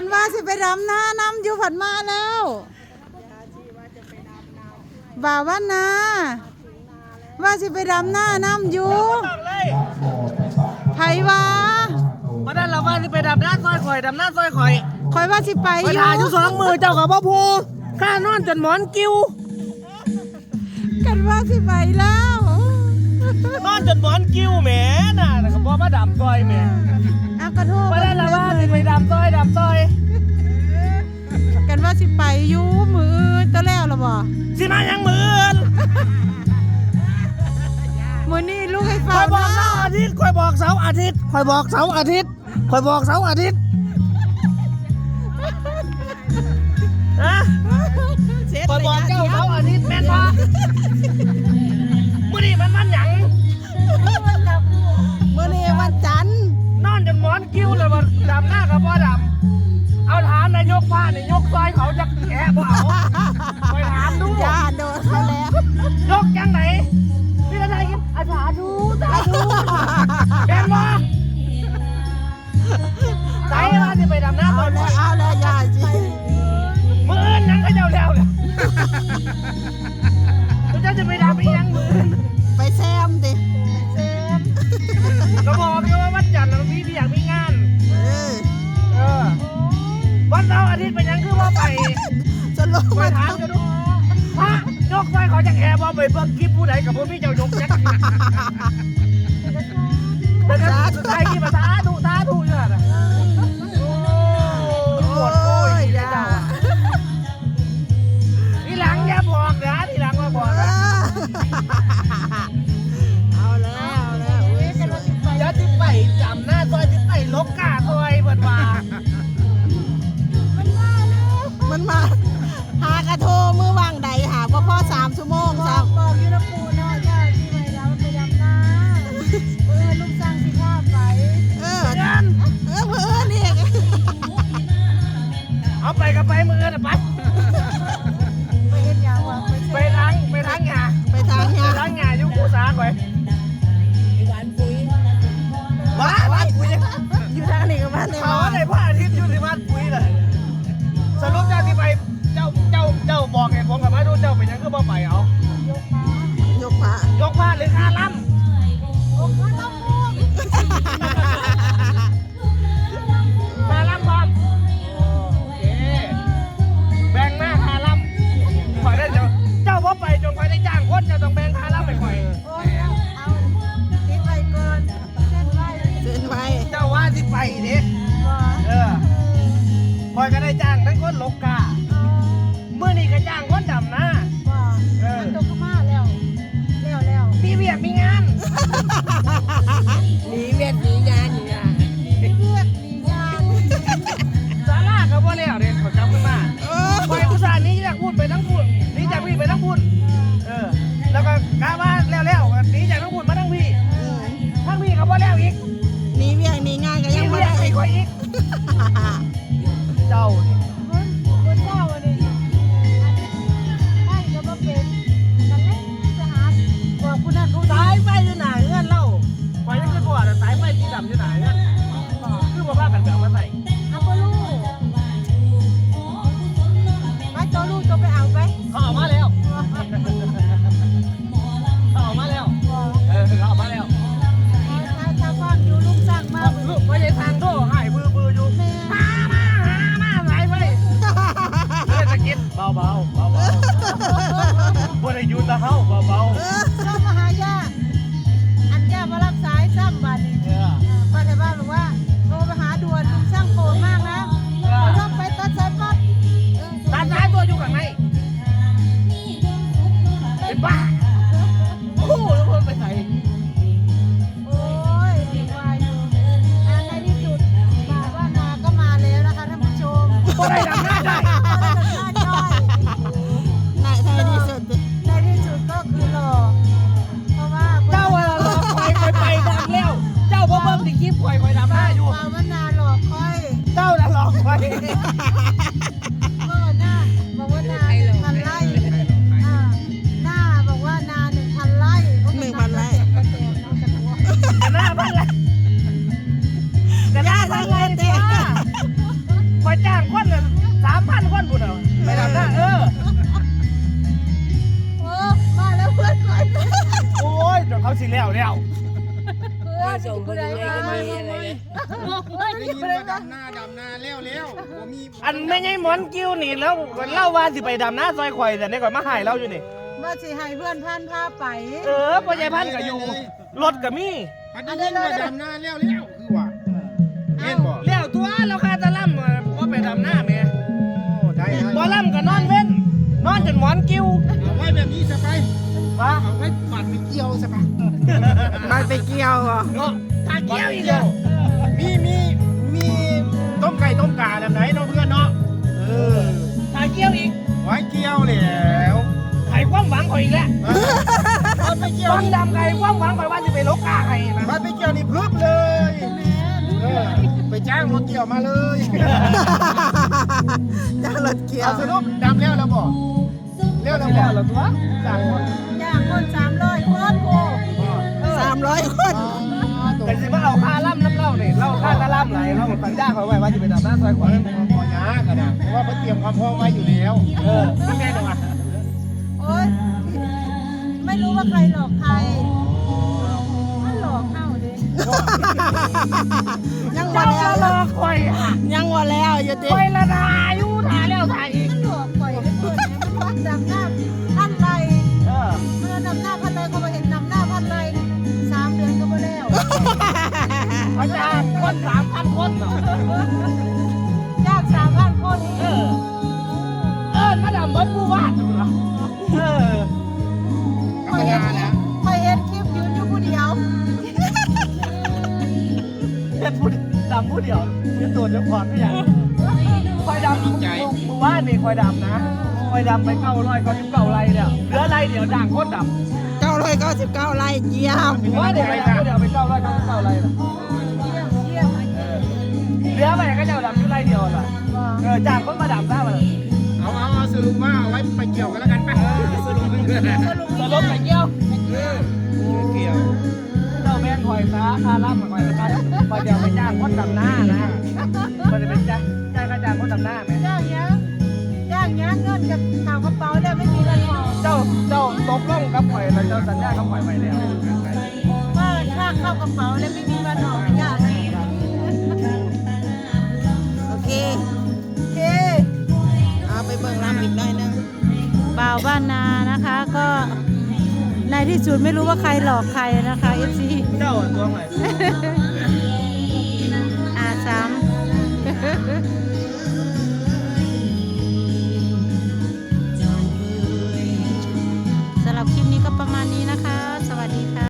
กันว่าสิไปดำหน้าน้ำอยู่ผันมาแล้วบ่าวว่านาว่าสิไปดำหน้าน้ำอยู่ต้องเลยไผว่ามาได้เราว่าจะไปดำหน้าซอยข่อยดำหน้าซอยข่อยคอยว่าสิไปไปอถ่ายอยู่ยู่สองมือเจ้ากับพ่อพูข้านอนจนหมอนกิ้วกันว่าสิไปแล้วนอนจนหมอนกิ้วแหมน่ะแต่ก็พ่อมาดำซอยแหมอากระโทษมาได้เรา อยู่มืออื่นตัวแล้วหรอบ่สิมายังมือนมือนี่ลูกให้คฟัอยงบอกนะเสาร์อาทิตย์คอยบอกเสาร์อาทิตย์คอยบอกเสาร์อาทิตย์คอยบอกเสาร์อาทิตย์นะคอยบอกเจ้าเสาร์อาทิตย์แม่นปะมื่อนี้มันมันหยังมือนี่วันจันทร์นอนจนหมอนกิ้วเลยว่าดำหน้ากับพ่อดำเอาถามนายกผ้านี่ยกซอยเขาจะแกำหน้าเอาเขาแล้วเอาแล้วอย่าสิมืออื่นหยังก็เจ้าแล้วเลยเจ้าจะไปดำอีหยังมืออื่นไปแซมดิก็บอกอยู่ว่าวันจันทร์น่ะพี่พี่อยากมีงานเออเออวันเสาร์อาทิตย์เป็นหยังคือว่าไปจะลงไปมาถามกันดูพระยกไฟเขาจะแอบว่าไปเบิ่งคลิปผู้ใดกับผู้พี่เจ้ายกจักรแต่ถ้าสุดท้ายคลิปภาษาถูตาถูอยู่น่ะโอ้ มันมา หากระโทมือวางใดหาว่าพ่อสามชั่วโมงสามบอกอยู่นะปูเนาะย่าที่ไปแล้วไปดำนาเออลูกสร้างสิภาพไปเออเงินเออเพื่อนนี่เอาไปกับไปมือนะไปไปเห็นอย่างว่าไปไปล้างไปล้างงาไปทางไปงานล้างงาอยู่กูสาก่อยหวานปุ๋ยหวานปุ๋ยอยู่ทางนี้กับบ้านในเขาบ้านใาเป็นหยังคือบ่ไปเอา ยกพระยกผ้าหรือคาล่ำคาล่ำพร้อมโอเคแบ่งหน้าคาล่ำคอยได้เจ้าเจ้าบ่ไปจนคอยได้จ้างคนเจ้าต้องแบ่งคาล่ำไปคอยโอ้ยเอาติดไปก่อนเส้นไว้เส้นไว้เจ้าว่าที่ไปดิบ่เออคอยก็ได้จ้างทั้งคนหลกกาเอาเมื่อนี้ก็จ้าง เขาออามาแล้วเขาออามาแล้ว เออเขาออามาแล้วถ้าถ้าฟังอยู่ลูกสั่งมาลูกไม่ใช่ทางโทรหายบือบืออยู่แม่มามาหามาสายไปเฮ้ยตะกิดเบาเบาเบาเบาบ่ได้อยู่ตะเฮาเบาเบา สิแล้วแล้วเพื่อนส่งไปเลยก็มีอะไรเลยเฮ้ยได้นี่ยินไปเลว่ายนะดำนาดำนาแล้วแล้วบ่มีอันไม่ใช่หมอนกิ้วนี่แล้วเล่าว่าสิไปดำน้าซอยข่อยแต่ในก่อนมาหายเราอยู่นี่มาสิให้เพื่อนพันพาไป เออพ่อใหญ่พันธุ์ก็อยู่รถก็มีอันได้ยินว่าดำนาแล้วแล้วคือว่าเห็นบ่เลี้ยวตัวเราคาตะล่ำว่าไปดำหน้าแม่โอ้ได้ได้บ่ล่ำก็นอนเว้นนอนจนหมอนกิ้วเอาไว้แบบนี้ซะไป วะเอาไว้ปัดไปเกี่ยวซะไปไปไปเกี่ยวเหรอเนาะตาเกี้ยวอีกแล้วมีมีมีต้มไก่ต้มกาแบบไหนเนาะเพื่อนเนาะเออตาเกี้ยวอีกไว้เกี่ยวแล้วไข่ความหวังข่อยอีกแล้วมันไปเกี่ยวต้องดำไข่ความหวังข่อยว่าจะไปลกกาไข่นะมันไปเกี่ยวนี่พึบเลยเออไปจ้างรถเกี่ยวมาเลยจะรถเกี่ยวเอาสรุปดำแล้วแล้วบ่เร็วแล้วบ่แล้วเหรอตัวจ้างคนจ้างคน เล่าสัญญาเขาไว้ว่าจะไปดำหน้าซอยขข่ออยให้มันพอยากันนะเพราะว่าเขาเตรียมความพร้อมไว้อยู่แล้วเออนี่ไงจังหวะโอ๊ยไม่รู้ว่าใครหลอกใครมันหลอกเข้าดิยังว่าเจ้าแล้วก็รอข่อยอะยังว่าแล้วอยู่ดิข่อยละนาอยู่ถ่ายแล้วถ่ายอีกมันหลอกปล่อยให้เปิดเนี่ยมันวัดดำหน้าพันไรเออเมื่อดำหน้าพันไรเขามาเห็นดำหน้าพันไรสามเดือนก็มาแล้วเขาจ้างคนสาม พันคนเนาะจ้างสามพันคนเออ เออมาดำเบิดผู้วาดเนาะเออธรรมดานะคอยเห็นคลิปยืนอยู่ผู้เดียวเฮ็ดผู้ดำผู้เดียวมีตัวเจ้าของไม่อย่างคอยดำผู้ผู้วาดนี่คอยดำนะคอยดำไปเก้าร้อยเก้าสิบเก้าไรเนี่ยเหลือไรเดี๋ยวด่างโคตรดำเก้าร้อยเก้าสิบเก้าไร่เยี่ยมว่าเดี๋ยวไปเดี๋ยวไปเก้าร้อยเก้าสิบเก้าไรนะ ลือไปก็จะดำอยู่ไรเดียวล่ะเออจ้างคนมาดำได้มาเลยเอาเอาเอาสรุปว่าเอาไว้ไปเกี่ยวกันแล้วกันไปสรุปสรุปไปเกี่ยวเกี่ยวเจ้าแม่นคอยซะค่าล่ำคอยซะคอยเดี๋ยวไปจ้างคนดำหน้านะคอยจะไปจ้างจ้างก็จ้างคนดำหน้าไหมจ้างยังจ้างยังเงินกับข่าวกระเป๋าแล้วไม่มีเงินหอเจ้าเจ้าตกลงกับคอยแล้วเจ้าสัญญากับคอยไปแล้วว่าค่าเข้ากระเป๋าแล้วไม่มีเงินหอไม่ยาก เบื้องลำอีกหน่อยนึงบ่าวบ้านนานะคะก็ในที่สุดไม่รู้ว่าใครหลอกใครนะคะเอฟซีเจ้าตัวใหม่อาซ้ำ